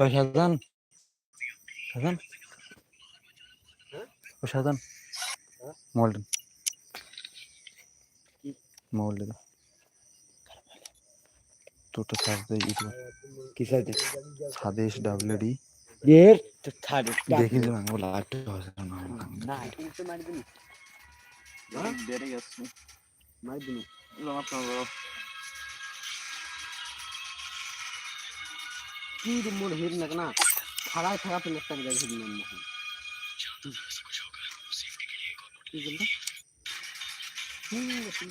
ওই সাজান সাজান ওই সাজান দেয় ইউটিউব কি সাদেশ এর তো ছাড়ে দেখি যে আমি বলে হচ্ছে না না কিন্তু মারি দিন বেড়ে গেছে মারি দিন কি মোর হের না না খাড়ায় থাকা তো লোকটা হের না না কি বলতো হুম হুম।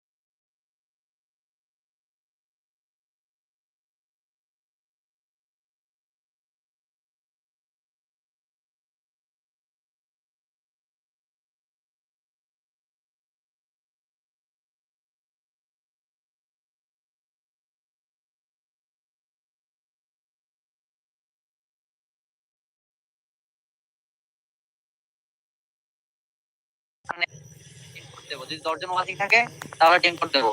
টিম দেবো। যদি দশ জন ওয়াচিং থাকে তাহলে টিম কোড দেবো।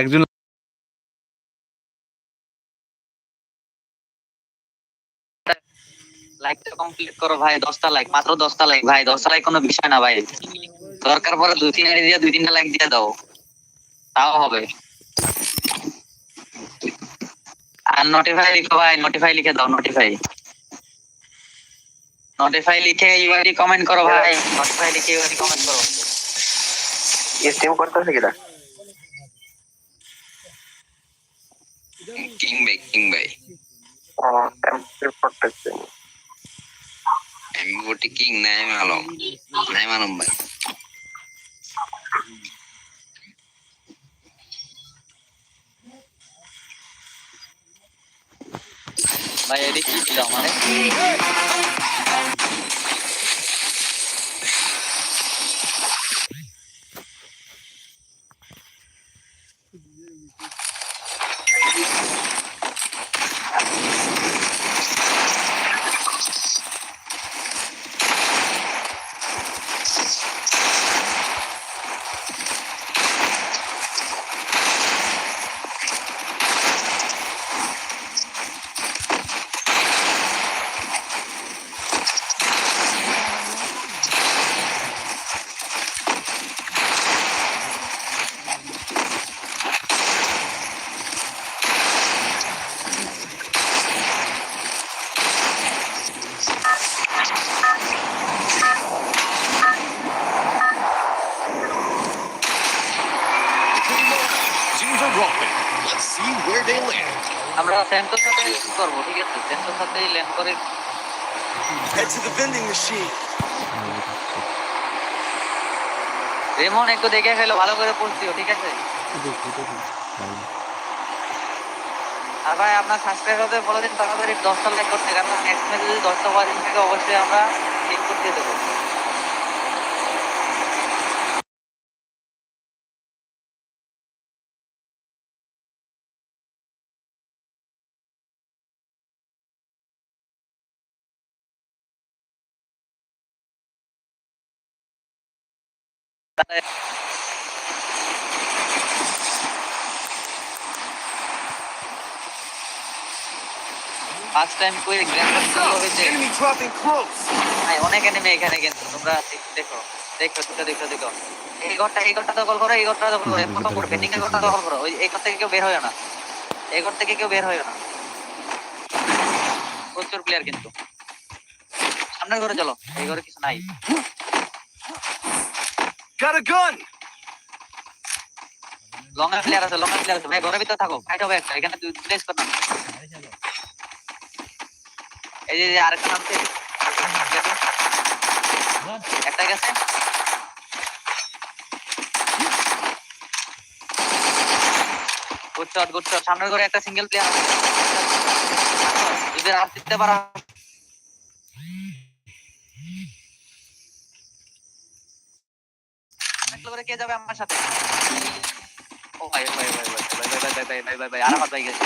একজন লাইকটা কমপ্লিট করো ভাই দশটা লাইক মাত্র দশটা লাইক ভাই দশটা লাইক কোনো বিষয় না ভাই। দরকার পড়ে দুই তিন দিয়ে দুই তিনটা লাইক দিয়ে দাও। তাও হবে। আর নোটিফাই লিখো ভাই নোটিফাই লিখে দাও নোটিফাই নোটিফাই লিখে ইউআইডি কমেন্ট করো ভাই। নোটিফাই লিখে ইউআইডি কমেন্ট করো। স্টিম করতেছে কিনা? কিং ভাই কিং ভাই আমি বটি কিং নাইম আলম নাইম আলম ভাই ভাই এদিকে কি ছিল আমারে আমরা কি করব ঠিক আছে? সেন্টোর সাথে ল্যান্ড করে Head to the vending machine. রেমন একটু দেখে খেলো ভালো করে পড়ছিও ঠিক আছে? আর ভাই আপনার সাবস্ক্রাইবারদের বলে দিন তাড়াতাড়ি দশটা লাইক করতে কারণ নেক্সট ম্যাচে যদি দশটা ওয়াচিং থাকে অবশ্যই আমরা ঠিক করতে দেবো। ফার্স্ট টাইম করে গ্র্যান্ড হয়েছে Enemy dropping close. ভাই অনেক এনিমি এখানে কিন্তু তোমরা দেখো দেখো দুটো দেখো দেখো এই ঘরটা এই ঘরটা দখল করো এই ঘরটা দখল করো ঘরটা দখল ওই এই ঘর থেকে কেউ বের হয় না। এই ঘর থেকে কেউ বের হয় না। প্রচুর প্লেয়ার কিন্তু। সামনের ঘরে চলো এই ঘরে কিছু নাই। Got a gun. Long player আছে লং প্লেয়ার আছে। ভাই, ঘরের ভিতরে থাকো। ফাইট হবে একটা, এখানে প্লেস কর এই যে আরেকটা নামছে। একটা গেছে। গুড শট গুড শট সামনের ঘরে একটা সিঙ্গেল প্লেয়ার আছে। এদের আর দিতে পারা। সামনের কে যাবে আমার সাথে ও ভাই ভাই ভাই ভাই ভাই ভাই ভাই ভাই ভাই ভাই ভাই আরাফাত ভাই গেছে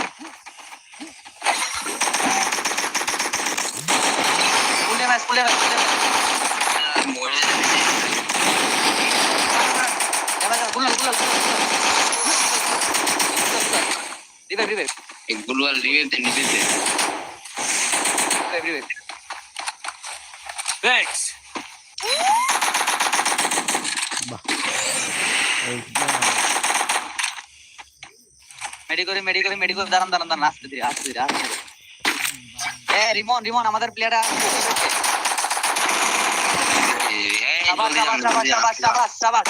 ফুলে ম্যাচ ফুলে ম্যাচ ফুলে মরে করে মেডি করে মেডি করে দাঁড়ান দাঁড়ান দাঁড়ান আস্তে ধীরে আস্তে ধীরে আস্তে ধীরে এ রিমন রিমন আমাদের প্লেয়ারটা এই, এই, সাবাস জলদি সাবাস যান, সাবাস জলদি সাবাস যান। সাবাস সাবাস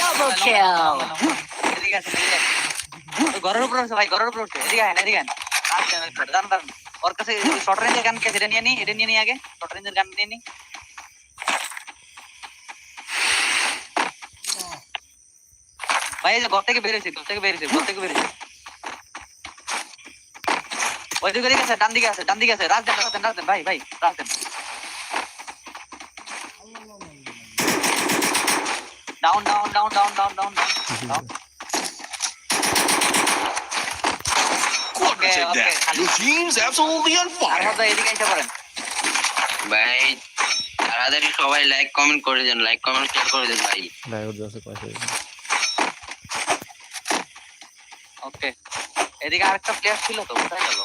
Double kill. এদিকে আসেন, এদিকে আসেন। ওই ঘরের উপর উঠছে ভাই ঘরের উপর উঠছে এদিকে আহেন এদিকে আহেন আসেন দাঁড়ান দাঁড়ান ওর কাছে শর্ট রেঞ্জের গান কে আছে? এটা নিয়ে নি এটা নিয়ে নি আগে শর্ট রেঞ্জের গান নিয়ে নি ভাই এই যে ঘর থেকে বেরিয়েছে ঘর থেকে বেরিয়েছে ঘর থেকে বেরিয়েছে। ওই দিকে দিকে আছে ডান দিকে আছে ডান দিকে আছে। রাজ দেন রাজ দেন রাজ দেন ভাই ভাই রাজ দেন। Down down down down down down down Okay, okay. Your team's absolutely on fire. মধ্যে এদিকে এসে পারেন। ভাই তাড়াতাড়ি সবাই লাইক কমেন্ট করে দেন লাইক কমেন্ট শেয়ার করে দেন ভাই। পাশে ওকে এদিকে আরেকটা প্লেয়ার ছিল তো কোথায় গেল?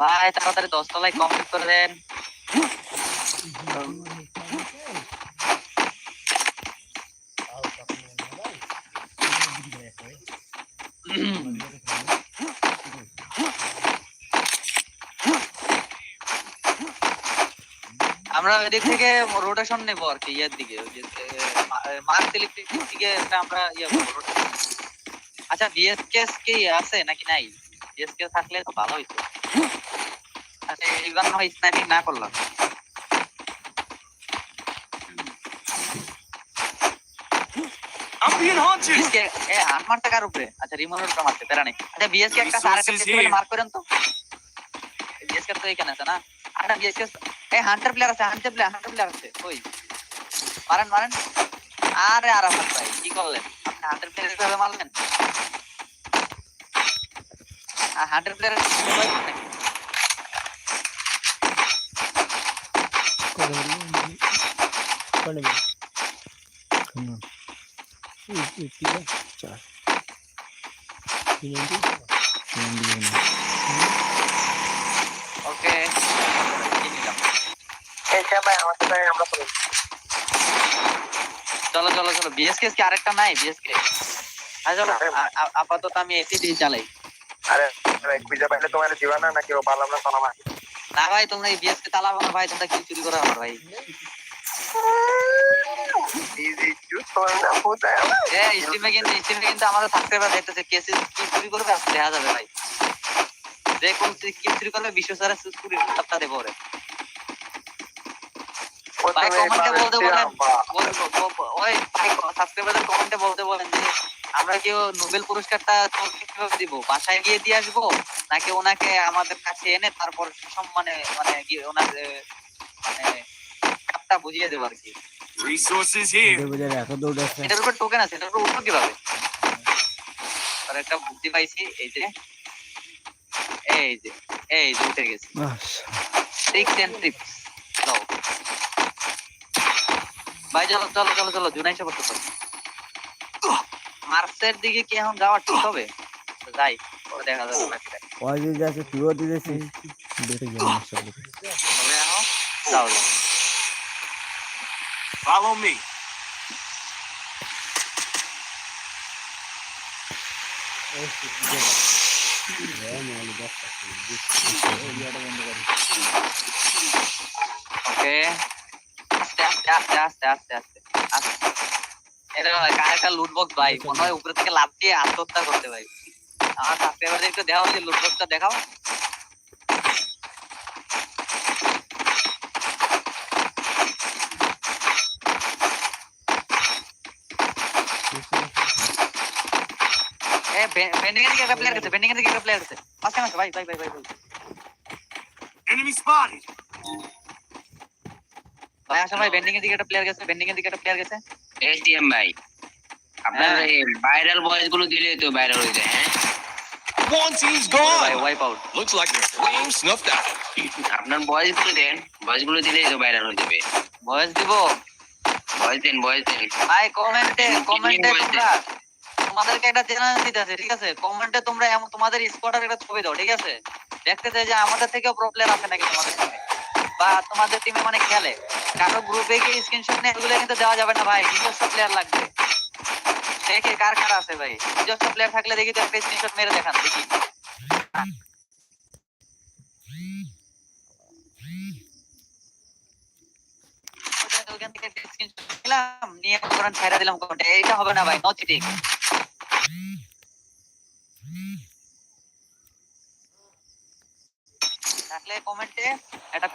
ভাই তাড়াতাড়ি দশ তলায় কমপ্লিট করে দেন। আমরা এদিক থেকে রোটেশন নেব আর কি ইয়ের দিকে ওই যে মার্ক ইলেকট্রিক দিকে আমরা ইয়ে করব আচ্ছা বিএসকেএস কি আছে নাকি নাই? বিএসকে থাকলে তো ভালো হইতো। আচ্ছা এইবার না স্নাইপিং না করলাম। মারতে কার উপরে? আচ্ছা রিমোনের মারতে প্যারা নেই। আচ্ছা বিএসকে একটা here. মার্ক করেন তো। বিএসকে তো এখানে আছে না? আরেকটা বিএসকে এ হান্টার প্লেয়ার আছে হান্টার প্লেয়ার হান্টার প্লেয়ার আছে ওই মারেন মারেন। আরে আরাফাত ভাই কি করলেন? আপনি হান্টার প্লেয়ার কীভাবে মারলেন? আর হান্টার প্লেয়ার চার। ওকে এসে ভাই আমার সাথে আমরা করি চলো চলো চলো। বিএসকে কি আরেকটা নাই বিএসকে চলো আপাতত আমি দিয়ে চালাই। আরে খুঁজে পাইলে তোমার দিবা না নাকি ও পারলাম না পালাম না। ভাই তোমরা এই বিএসকে চালাবো না ভাই তোমরা কি চুরি করো আমার ভাই। স্টিমে কিন্তু স্টিমে কিন্তু আমাদের থাকতে পারে দেখতেছে কে কি চুরি করবে দেখা যাবে ভাই। যে কোন চুরি- কি চুরি করবে বিশ্ব সারা চুরি দেবো ওরে। ভাই কমেন্টে বলতে বলেন বল- বল- বল- ওই ভাই সাবস্ক্রাইবারদের কমেন্টে বলতে বলেন যে আমরা কি নোবেল পুরস্কারটা কীভাবে দিব বাসায় গিয়ে দিয়ে আসব নাকি ওনাকে আমাদের কাছে এনে তারপর সম্মানে মানে ওনার মানে কাপটা বুঝিয়ে দেবো আর কি এটার উপর টোকেন আছে এটার উপর উঠবো কীভাবে আর একটা বুদ্ধি পাইছি এই যে এই যে এই যে উঠে গেছে ট্রিক্স এন্ড ট্রিপস দাও ভাই চলো চলো চলো চলো জুনাই সে করতে মার্চের দিকে কি এখন যাওয়া ঠিক হবে? যাই দেখা যাবে ওই যে যাচ্ছে তুইও দিতেছিস দেখে যাব তবে এখন যাও। Follow me. ওকে আস্তে আস্তে আস্তে আস্তে আস্তে। এটা কার একটা লুট বক্স ভাই? মনে হয় উপরে থেকে লাভ দিয়ে আত্মহত্যা করতে ভাই? আমার সাবস্ক্রাইবার একটু দেখাও যে লুট বক্সটা দেখাও। এ বেন্ডিং এর দিকে একটা প্লেয়ার গেছে বেন্ডিং এর দিকে একটা প্লেয়ার গেছে। পাশে আছে ভাই ভাই ভাই ভাই ভাই। Enemy spotted. ভাই আসো ভাই বেন্ডিং এর দিকে একটা প্লেয়ার গেছে বেন্ডিং এর দিকে একটা প্লেয়ার গেছে। এসটিএম ভাই আপনার হ্যাঁ। এই ভাইরাল ভয়েসগুলো দিলে তো ভাইরাল হয়ে যায় হ্যাঁ? Team's ভাই gone. Wipe out Looks like the flame snuffed out. আপনার ভয়েসগুলো দেন ভয়েসগুলো দিলেই তো ভাইরাল হয়ে যাবে। ভয়েস দিব? ভয়েস দেন ভয়েস দেন। ভাই কমেন্টে কমেন্টে তোমরা। তোমাদেরকে একটা চ্যানেল দিতে আছে ঠিক আছে? কমেন্টে তোমরা এমন তোমাদের স্কোয়াডের একটা ছবি দাও ঠিক আছে? দেখতে চাই যে আমাদের থেকেও প্রো প্লেয়ার আছে নাকি তোমাদের বা তোমাদের টিমে মানে খেলে। কারও গ্রুপে গিয়ে স্ক্রিনশট নিয়ে, এগুলো কিন্তু দেওয়া যাবে না ভাই। নিজস্ব প্লেয়ার লাগবে। দেখে কার কার আছে ভাই। নিজস্ব প্লেয়ার থাকলে দেখি তো একটা স্ক্রিনশট মেরে দেখান, দেখি। একটা